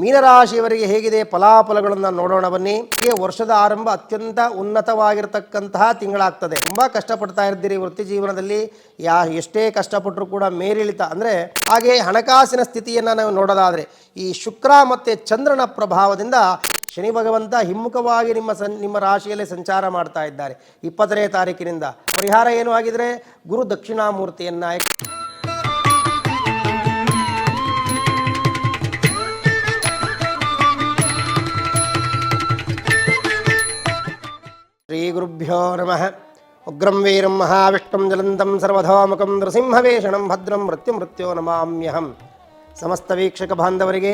ಮೀನರಾಶಿಯವರಿಗೆ ಹೇಗಿದೆ ಫಲಾಫಲಗಳನ್ನು ನೋಡೋಣ ಬನ್ನಿ. ಈ ವರ್ಷದ ಆರಂಭ ಅತ್ಯಂತ ಉನ್ನತವಾಗಿರತಕ್ಕಂತಹ ತಿಂಗಳಾಗ್ತದೆ. ತುಂಬ ಕಷ್ಟಪಡ್ತಾ ಇದ್ದೀರಿ ವೃತ್ತಿ ಜೀವನದಲ್ಲಿ. ಯಾ, ಎಷ್ಟೇ ಕಷ್ಟಪಟ್ಟರು ಕೂಡ ಮೇರಿಳಿತ ಅಂದರೆ ಹಾಗೆ ಹಣಕಾಸಿನ ಸ್ಥಿತಿಯನ್ನು ನಾವು ನೋಡೋದಾದರೆ ಈ ಶುಕ್ರ ಮತ್ತು ಚಂದ್ರನ ಪ್ರಭಾವದಿಂದ ಶನಿ ಭಗವಂತ ಹಿಮ್ಮುಖವಾಗಿ ನಿಮ್ಮ ಸಂ ನಿಮ್ಮ ರಾಶಿಯಲ್ಲಿ ಸಂಚಾರ ಮಾಡ್ತಾ ಇದ್ದಾರೆ. ಇಪ್ಪತ್ತನೇ ತಾರೀಕಿನಿಂದ. ಪರಿಹಾರ ಏನು ಆಗಿದರೆ ಗುರು ದಕ್ಷಿಣಾಮೂರ್ತಿಯನ್ನ ಶ್ರೀಗುರುಭ್ಯೋ ನಮಃ ಉಗ್ರಂ ವೀರಂ ಮಹಾವಿಷ್ಣು ಜಲಂತಂ ಸರ್ವಧೋಮುಖಂ ನೃಸಿಂಹವೇಷಣಂ ಭದ್ರಂ ಮೃತ್ಯು ಮೃತ್ಯೋ ನಮಾಮ್ಯಹಂ ಸಮಸ್ತ ವೀಕ್ಷಕ ಬಾಂಧವರಿಗೆ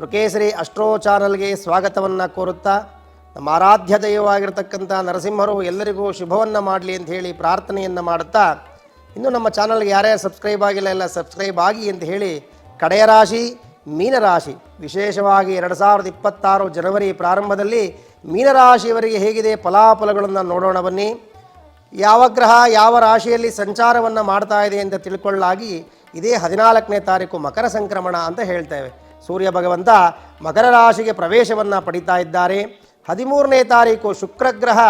ವೃಕೇಸರಿ ಅಷ್ಟ್ರೋ ಚಾನಲ್ಗೆ ಸ್ವಾಗತವನ್ನು ಕೋರುತ್ತಾ, ನಮ್ಮ ಆರಾಧ್ಯ ದೈವವಾಗಿರ್ತಕ್ಕಂಥ ನರಸಿಂಹರು ಎಲ್ಲರಿಗೂ ಶುಭವನ್ನು ಮಾಡಲಿ ಅಂತ ಹೇಳಿ ಪ್ರಾರ್ಥನೆಯನ್ನು ಮಾಡುತ್ತಾ, ಇನ್ನು ನಮ್ಮ ಚಾನಲ್ಗೆ ಯಾರ್ಯಾರು ಸಬ್ಸ್ಕ್ರೈಬ್ ಆಗಿಲ್ಲ ಎಲ್ಲ ಸಬ್ಸ್ಕ್ರೈಬ್ ಆಗಿ ಅಂತ ಹೇಳಿ ಕಡೆಯ ರಾಶಿ ಮೀನರಾಶಿ. ವಿಶೇಷವಾಗಿ ಎರಡು ಸಾವಿರದ ಇಪ್ಪತ್ತಾರು ಜನವರಿ ಪ್ರಾರಂಭದಲ್ಲಿ ಮೀನರಾಶಿಯವರಿಗೆ ಹೇಗಿದೆ ಫಲಾಫಲಗಳನ್ನು ನೋಡೋಣ ಬನ್ನಿ. ಯಾವ ಗ್ರಹ ಯಾವ ರಾಶಿಯಲ್ಲಿ ಸಂಚಾರವನ್ನು ಮಾಡ್ತಾ ಇದೆ ಅಂತ ತಿಳ್ಕೊಳ್ಳಾಗಿ ಇದೇ ಹದಿನಾಲ್ಕನೇ ತಾರೀಕು ಮಕರ ಸಂಕ್ರಮಣ ಅಂತ ಹೇಳ್ತೇವೆ. ಸೂರ್ಯ ಭಗವಂತ ಮಕರ ರಾಶಿಗೆ ಪ್ರವೇಶವನ್ನು ಪಡಿತಾ ಇದ್ದಾರೆ. ಹದಿಮೂರನೇ ತಾರೀಕು ಶುಕ್ರಗ್ರಹ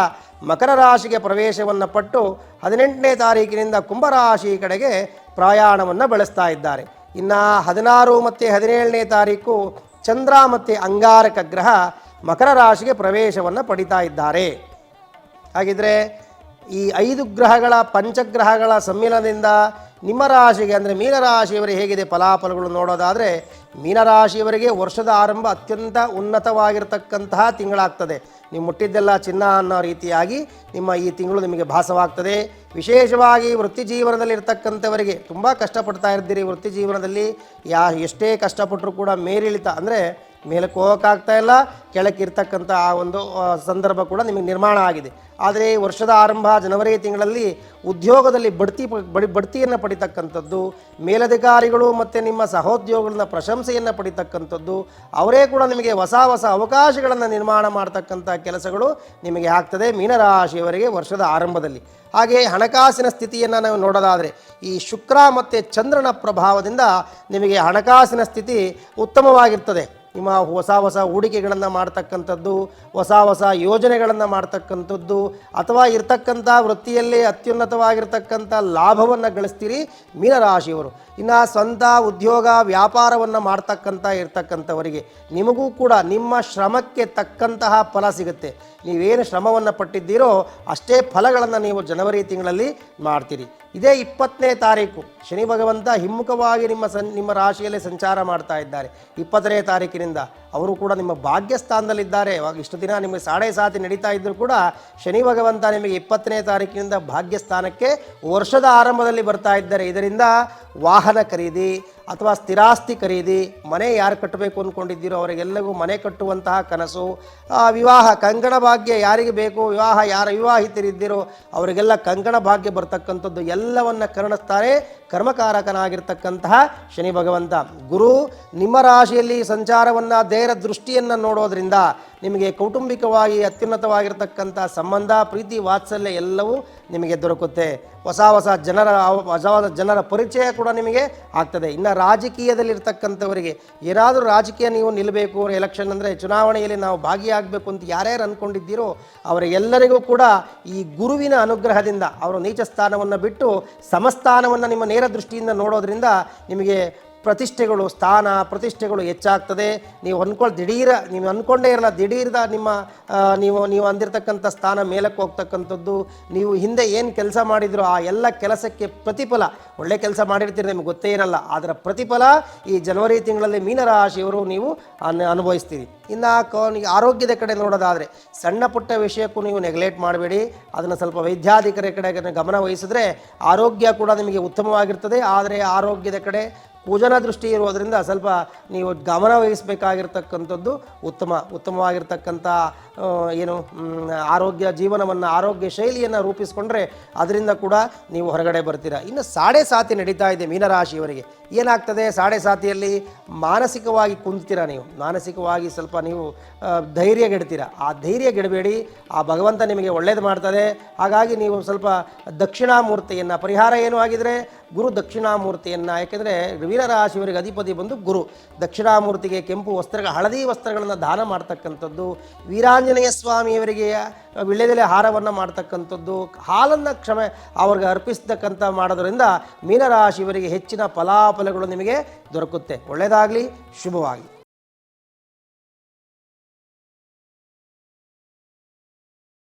ಮಕರ ರಾಶಿಗೆ ಪ್ರವೇಶವನ್ನು ಪಟ್ಟು ಹದಿನೆಂಟನೇ ತಾರೀಕಿನಿಂದ ಕುಂಭರಾಶಿ ಕಡೆಗೆ ಪ್ರಯಾಣವನ್ನು ಬೆಳೆಸ್ತಾ ಇದ್ದಾರೆ. ಇನ್ನು ಹದಿನಾರು ಮತ್ತು ಹದಿನೇಳನೇ ತಾರೀಕು ಚಂದ್ರ ಮತ್ತು ಅಂಗಾರಕ ಗ್ರಹ ಮಕರ ರಾಶಿಗೆ ಪ್ರವೇಶವನ್ನು ಪಡಿತಾ ಇದ್ದಾರೆ. ಹಾಗಿದ್ರೆ ಈ ಐದು ಗ್ರಹಗಳ ಪಂಚಗ್ರಹಗಳ ಸಮ್ಮಿಲನದಿಂದ ನಿಮ್ಮ ರಾಶಿಗೆ ಅಂದರೆ ಮೀನರಾಶಿಯವರಿಗೆ ಹೇಗಿದೆ ಫಲಾಫಲಗಳು ನೋಡೋದಾದರೆ ಮೀನರಾಶಿಯವರಿಗೆ ವರ್ಷದ ಆರಂಭ ಅತ್ಯಂತ ಉನ್ನತವಾಗಿರ್ತಕ್ಕಂತಹ ತಿಂಗಳಾಗ್ತದೆ. ನೀವು ಮುಟ್ಟಿದ್ದೆಲ್ಲ ಚಿನ್ನ ಅನ್ನೋ ರೀತಿಯಾಗಿ ನಿಮ್ಮ ಈ ತಿಂಗಳು ನಿಮಗೆ ಭಾಸವಾಗ್ತದೆ. ವಿಶೇಷವಾಗಿ ವೃತ್ತಿ ಜೀವನದಲ್ಲಿ ಇರ್ತಕ್ಕಂಥವರಿಗೆ ತುಂಬ ಕಷ್ಟಪಡ್ತಾ ಇದ್ದೀರಿ ವೃತ್ತಿ ಜೀವನದಲ್ಲಿ. ಯಾ ಎಷ್ಟೇ ಕಷ್ಟಪಟ್ಟರೂ ಕೂಡ ಮೇರಿಳಿತ ಅಂದರೆ ಮೇಲಕ್ಕೆ ಹೋಗೋಕ್ಕಾಗ್ತಾ ಇಲ್ಲ, ಕೆಳಕ್ಕೆ ಇರ್ತಕ್ಕಂಥ ಆ ಒಂದು ಸಂದರ್ಭ ಕೂಡ ನಿಮಗೆ ನಿರ್ಮಾಣ ಆಗಿದೆ. ಆದರೆ ವರ್ಷದ ಆರಂಭ ಜನವರಿ ತಿಂಗಳಲ್ಲಿ ಉದ್ಯೋಗದಲ್ಲಿ ಬಡ್ತಿ ಬಡಿ, ಬಡ್ತಿಯನ್ನು ಪಡಿತಕ್ಕಂಥದ್ದು, ಮೇಲಧಿಕಾರಿಗಳು ಮತ್ತು ನಿಮ್ಮ ಸಹೋದ್ಯೋಗಗಳನ್ನ ಪ್ರಶಂಸೆಯನ್ನು ಪಡಿತಕ್ಕಂಥದ್ದು, ಅವರೇ ಕೂಡ ನಿಮಗೆ ಹೊಸ ಹೊಸ ಅವಕಾಶಗಳನ್ನು ನಿರ್ಮಾಣ ಮಾಡ್ತಕ್ಕಂಥ ಕೆಲಸಗಳು ನಿಮಗೆ ಆಗ್ತದೆ ಮೀನರಾಶಿಯವರಿಗೆ ವರ್ಷದ ಆರಂಭದಲ್ಲಿ. ಹಾಗೆ ಹಣಕಾಸಿನ ಸ್ಥಿತಿಯನ್ನು ನಾವು ನೋಡೋದಾದರೆ, ಈ ಶುಕ್ರ ಮತ್ತು ಚಂದ್ರನ ಪ್ರಭಾವದಿಂದ ನಿಮಗೆ ಹಣಕಾಸಿನ ಸ್ಥಿತಿ ಉತ್ತಮವಾಗಿರ್ತದೆ. ನಿಮ್ಮ ಹೊಸ ಹೊಸ ಹೂಡಿಕೆಗಳನ್ನು ಮಾಡ್ತಕ್ಕಂಥದ್ದು, ಹೊಸ ಹೊಸ ಯೋಜನೆಗಳನ್ನು ಮಾಡ್ತಕ್ಕಂಥದ್ದು ಅಥವಾ ಇರ್ತಕ್ಕಂಥ ವೃತ್ತಿಯಲ್ಲಿ ಅತ್ಯುನ್ನತವಾಗಿರ್ತಕ್ಕಂಥ ಲಾಭವನ್ನು ಗಳಿಸ್ತೀರಿ ಮೀನರಾಶಿಯವರು. ಇನ್ನು ಸ್ವಂತ ಉದ್ಯೋಗ ವ್ಯಾಪಾರವನ್ನು ಮಾಡ್ತಕ್ಕಂಥ ಇರ್ತಕ್ಕಂಥವರಿಗೆ ನಿಮಗೂ ಕೂಡ ನಿಮ್ಮ ಶ್ರಮಕ್ಕೆ ತಕ್ಕಂತಹ ಫಲ ಸಿಗುತ್ತೆ. ನೀವೇನು ಶ್ರಮವನ್ನು ಪಟ್ಟಿದ್ದೀರೋ ಅಷ್ಟೇ ಫಲಗಳನ್ನು ನೀವು ಜನವರಿ ತಿಂಗಳಲ್ಲಿ ಮಾಡ್ತೀರಿ. ಇದೇ ಇಪ್ಪತ್ತನೇ ತಾರೀಕು. ಶನಿ ಭಗವಂತ ಹಿಮ್ಮುಖವಾಗಿ ನಿಮ್ಮ ಸನ್, ನಿಮ್ಮ ರಾಶಿಯಲ್ಲಿ ಸಂಚಾರ ಮಾಡ್ತಾ ಇದ್ದಾರೆ. ಇಪ್ಪತ್ತನೇ ತಾರೀಕಿನಿಂದ ಅವರು ಕೂಡ ನಿಮ್ಮ ಭಾಗ್ಯಸ್ಥಾನದಲ್ಲಿದ್ದಾರೆ. ಇವಾಗ ಇಷ್ಟು ದಿನ ನಿಮಗೆ ಸಾಡೆ ಸಾತಿ ನಡೀತಾ ಇದ್ದರೂ ಕೂಡ ಶನಿ ಭಗವಂತ ನಿಮಗೆ ಇಪ್ಪತ್ತನೇ ತಾರೀಕಿನಿಂದ ಭಾಗ್ಯಸ್ಥಾನಕ್ಕೆ ವರ್ಷದ ಆರಂಭದಲ್ಲಿ ಬರ್ತಾ ಇದ್ದಾರೆ. ಇದರಿಂದ ವಾಹನ ಖರೀದಿ ಅಥವಾ ಸ್ಥಿರಾಸ್ತಿ ಖರೀದಿ, ಮನೆ ಯಾರು ಕಟ್ಟಬೇಕು ಅಂದ್ಕೊಂಡಿದ್ದೀರೋ ಅವರಿಗೆಲ್ಲರಿಗೂ ಮನೆ ಕಟ್ಟುವಂತಹ ಕನಸು ವಿವಾಹ ಕಂಕಣ ಭಾಗ್ಯ ಯಾರಿಗೆ ಬೇಕು, ವಿವಾಹ ಯಾರು ವಿವಾಹಿತರಿದ್ದೀರೋ ಅವರಿಗೆಲ್ಲ ಕಂಕಣ ಭಾಗ್ಯ ಬರ್ತಕ್ಕಂಥದ್ದು ಎಲ್ಲವನ್ನ ಕರುಣಿಸ್ತಾರೆ. ಕರ್ಮಕಾರಕನಾಗಿರ್ತಕ್ಕಂತಹ ಶನಿ ಭಗವಂತ. ಗುರು, ನಿಮ್ಮ ರಾಶಿಯಲ್ಲಿ ಸಂಚಾರವನ್ನು ದೇಹರ ದೃಷ್ಟಿಯನ್ನು ನೋಡೋದ್ರಿಂದ ನಿಮಗೆ ಕೌಟುಂಬಿಕವಾಗಿ ಅತ್ಯುನ್ನತವಾಗಿರ್ತಕ್ಕಂಥ ಸಂಬಂಧ, ಪ್ರೀತಿ, ವಾತ್ಸಲ್ಯ ಎಲ್ಲವೂ ನಿಮಗೆ ದೊರಕುತ್ತೆ. ಹೊಸ ಹೊಸ ಜನರ, ಹೊಸ ಹೊಸ ಜನರ ಪರಿಚಯ ಕೂಡ ನಿಮಗೆ ಆಗ್ತದೆ. ಇನ್ನು ರಾಜಕೀಯದಲ್ಲಿರ್ತಕ್ಕಂಥವರಿಗೆ ಏನಾದರೂ ರಾಜಕೀಯ ನೀವು ನಿಲ್ಲಬೇಕು ಎಲೆಕ್ಷನ್ ಅಂದರೆ ಚುನಾವಣೆಯಲ್ಲಿ ನಾವು ಭಾಗಿಯಾಗಬೇಕು ಅಂತ ಯಾರ್ಯಾರು ಅಂದ್ಕೊಂಡಿದ್ದೀರೋ ಅವರೆಲ್ಲರಿಗೂ ಕೂಡ ಈ ಗುರುವಿನ ಅನುಗ್ರಹದಿಂದ ಅವರು ನೀಚ ಸ್ಥಾನವನ್ನು ಬಿಟ್ಟು ಸಮಸ್ಥಾನವನ್ನು ನಿಮ್ಮ ನೇರ ದೃಷ್ಟಿಯಿಂದ ನೋಡೋದ್ರಿಂದ ನಿಮಗೆ ಪ್ರತಿಷ್ಠೆಗಳು, ಸ್ಥಾನ ಪ್ರತಿಷ್ಠೆಗಳು ಹೆಚ್ಚಾಗ್ತದೆ. ನೀವು ಅಂದ್ಕೊಳ್ಳಿ ದಿಢೀರ, ನೀವು ಅಂದ್ಕೊಂಡೇ ಇರಲ್ಲ, ದಿಢೀರ್ದ ನಿಮ್ಮ ನೀವು ನೀವು ಅಂದಿರತಕ್ಕಂಥ ಸ್ಥಾನ ಮೇಲಕ್ಕೆ ಹೋಗ್ತಕ್ಕಂಥದ್ದು, ನೀವು ಹಿಂದೆ ಏನು ಕೆಲಸ ಮಾಡಿದ್ರು ಆ ಎಲ್ಲ ಕೆಲಸಕ್ಕೆ ಪ್ರತಿಫಲ. ಒಳ್ಳೆ ಕೆಲಸ ಮಾಡಿರ್ತೀರಿ, ನಿಮಗೆ ಗೊತ್ತೇ ಇರಲ್ಲ. ಅದರ ಪ್ರತಿಫಲ ಈ ಜನವರಿ ತಿಂಗಳಲ್ಲಿ ಮೀನರಾಶಿಯವರು ನೀವು ಅನ್, ಅನುಭವಿಸ್ತೀರಿ. ಇನ್ನು ಕೋನಿಗೆ ಆರೋಗ್ಯದ ಕಡೆ ನೋಡೋದಾದರೆ, ಸಣ್ಣ ಪುಟ್ಟ ವಿಷಯಕ್ಕೂ ನೀವು ನೆಗ್ಲೆಕ್ಟ್ ಮಾಡಬೇಡಿ. ಅದನ್ನು ಸ್ವಲ್ಪ ವೈದ್ಯಾಧಿಕಾರಿ ಕಡೆ ಗಮನ ವಹಿಸಿದ್ರೆ, ಆರೋಗ್ಯ ಕೂಡ ನಿಮಗೆ ಉತ್ತಮವಾಗಿರ್ತದೆ. ಆದರೆ ಆರೋಗ್ಯದ ಕಡೆ ಪೂಜನ ದೃಷ್ಟಿ ಇರೋದರಿಂದ ಸ್ವಲ್ಪ ನೀವು ಗಮನ ವಹಿಸಬೇಕಾಗಿರ್ತಕ್ಕಂಥದ್ದು ಉತ್ತಮ, ಉತ್ತಮವಾಗಿರ್ತಕ್ಕಂಥ ಏನು ಆರೋಗ್ಯ ಜೀವನವನ್ನು, ಆರೋಗ್ಯ ಶೈಲಿಯನ್ನು ರೂಪಿಸ್ಕೊಂಡ್ರೆ ಅದರಿಂದ ಕೂಡ ನೀವು ಹೊರಗಡೆ ಬರ್ತೀರಾ. ಇನ್ನು ಸಾಡೆ ಸಾತಿ ನಡೀತಾ ಇದೆ ಮೀನರಾಶಿಯವರಿಗೆ. ಏನಾಗ್ತದೆ? ಸಾಡೆ ಸಾತಿಯಲ್ಲಿ ಮಾನಸಿಕವಾಗಿ ಕುಂತೀರಾ ನೀವು? ಮಾನಸಿಕವಾಗಿ ಸ್ವಲ್ಪ ನೀವು ಧೈರ್ಯ ಧೈರ್ಯಗೆಡ್ತೀರ? ಆ ಧೈರ್ಯಗೆಡಬೇಡಿ. ಆ ಭಗವಂತ ನಿಮಗೆ ಒಳ್ಳೇದು ಮಾಡ್ತದೆ. ಹಾಗಾಗಿ ನೀವು ಸ್ವಲ್ಪ ದಕ್ಷಿಣಾಮೂರ್ತಿಯನ್ನು, ಪರಿಹಾರ ಏನು ಆಗಿದ್ರೆ ಗುರು ದಕ್ಷಿಣಾಮೂರ್ತಿಯನ್ನು ಯಾಕೆಂದರೆ ವೀರರಾಶಿಯವರಿಗೆ ಅಧಿಪತಿ ಬಂದು ಗುರು. ದಕ್ಷಿಣಾಮೂರ್ತಿಗೆ ಕೆಂಪು ವಸ್ತ್ರ ಹಳದಿ ವಸ್ತ್ರಗಳನ್ನು ದಾನ ಮಾಡ್ತಕ್ಕಂಥದ್ದು, ವೀರಾಂಜನೇಯ ಸ್ವಾಮಿಯವರಿಗೆ ವಿಳ್ಳೆದೆಲೆ ಹಾರವನ್ನು ಮಾಡ್ತಕ್ಕಂಥದ್ದು, ಹಾಲನ್ನು ಕ್ಷಮೆ ಅವ್ರಿಗೆ ಅರ್ಪಿಸ್ತಕ್ಕಂಥ ಮಾಡೋದ್ರಿಂದ ಮೀನರಾಶಿಯವರಿಗೆ ಹೆಚ್ಚಿನ ಫಲಾಫಲಗಳು ನಿಮಗೆ ದೊರಕುತ್ತೆ. ಒಳ್ಳೆಯದಾಗಲಿ ಶುಭವಾಗಿ